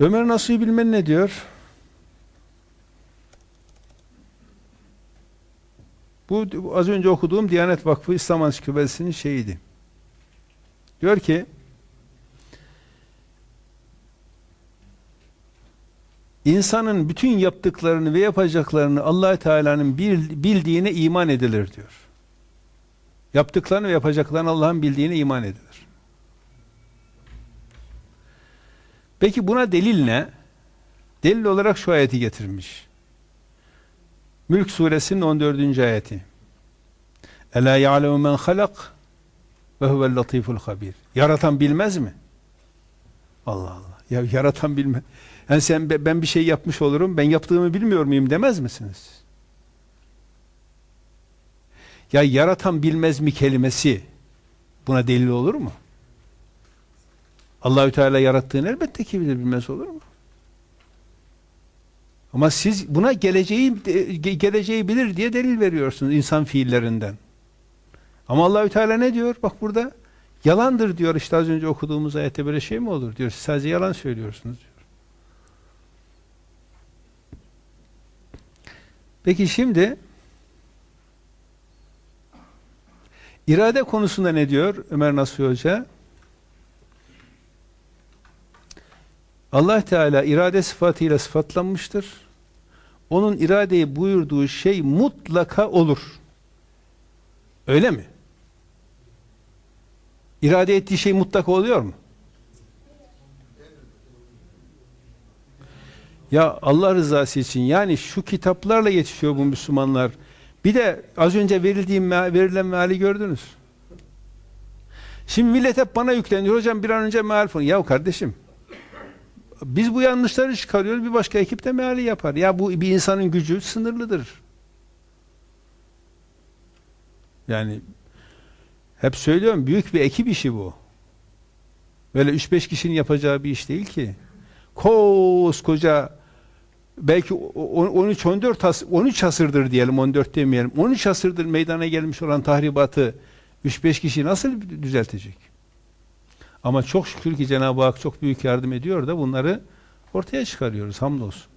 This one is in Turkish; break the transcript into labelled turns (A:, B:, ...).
A: Ömer Nasuhi Bilmen ne diyor? Bu az önce okuduğum Diyanet Vakfı İslam Ansiklopedisi'nin şeyiydi. Diyor ki insanın bütün yaptıklarını ve yapacaklarını allah Teala'nın bildiğine iman edilir diyor. Yaptıklarını ve yapacaklarını Allah'ın bildiğine iman edilir. Peki buna delil ne? Delil olarak şu ayeti getirmiş. Mülk suresinin 14. ayeti. Ela ya'lemu men halak ve huvel latiful habir. Yaratan bilmez mi? Allah Allah. Ya yaratan bilmez. Yani sen ben bir şey yapmış olurum, ben yaptığımı bilmiyor muyum demez misiniz? Ya yaratan bilmez mi kelimesi buna delil olur mu? Allahü Teala yarattığını elbette ki bilir bilmez olur mu? Ama siz buna geleceği geleceği bilir diye delil veriyorsunuz insan fiillerinden. Ama Allahü Teala ne diyor? Bak burada yalandır diyor. İşte az önce okuduğumuz ayette böyle şey mi olur diyor. Siz sadece yalan söylüyorsunuz diyor. Peki şimdi irade konusunda ne diyor Ömer Nasuhi Hoca? Allah Teala irade sıfatıyla sıfatlanmıştır. Onun iradeyi buyurduğu şey mutlaka olur. Öyle mi? İrade ettiği şey mutlaka oluyor mu? Ya Allah rızası için yani şu kitaplarla yetişiyor bu Müslümanlar. Bir de az önce verildiğim verilen meali gördünüz. Şimdi millet hep bana yükleniyor. Hocam bir an önce meal falan. Ya kardeşim biz bu yanlışları çıkarıyoruz. Bir başka ekip de meali yapar. Ya bu bir insanın gücü sınırlıdır. Yani hep söylüyorum büyük bir ekip işi bu. Böyle 3-5 kişinin yapacağı bir iş değil ki. Koskoca belki 13 14 13 asırdır diyelim 14 demeyelim. 13 asırdır meydana gelmiş olan tahribatı 3-5 kişi nasıl düzeltecek? Ama çok şükür ki Cenab-ı Hak çok büyük yardım ediyor da bunları ortaya çıkarıyoruz hamdolsun.